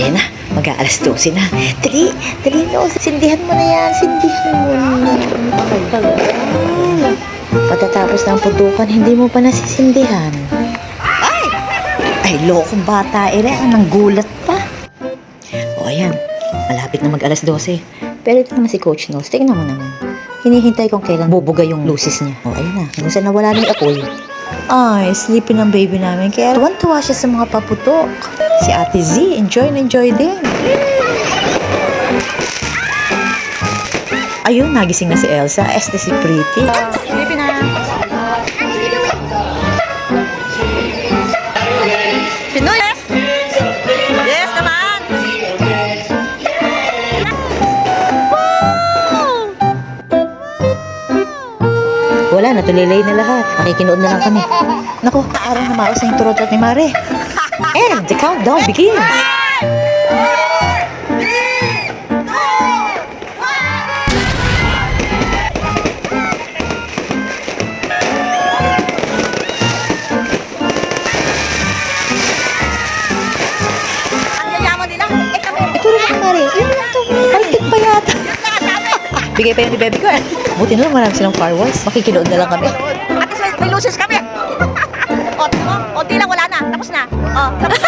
Ayan na, mag-aalas 12 na. Dali, dali na. Sindihan mo na yan. Sindihan mo na. Tagal. Patatapos ng putukan, hindi mo pa nasisindihan. Ay! Ay, lokong bata. Ere, anong gulat pa. O, ayan. Malapit na mag-alas 12. Pero ito naman si Coach Nose. Tingnan mo naman. Hinihintay kung kailan bubuga yung lucis niya. O, ayun na. Sa nawala na yung apoy. Ay, sleepy ng baby namin. Kaya tuwan-tuwa siya sa mga paputok. Si Ate Z, enjoy na enjoy din. Ayun, nagising na si Elsa. Este si Pretty. Sleepy na. Wala na, tulilay na lahat. Makikinood na lang kami. Naku, araw na maos na yung turot ni Mare. And the countdown begins. Bigay pa yun ni Baby ko eh. Buti na lang marami silang fireworks. Makikinood na lang kami. At least may, may luces kami. o, tingnan mo. Konti lang, wala na. Tapos na. O, tapos.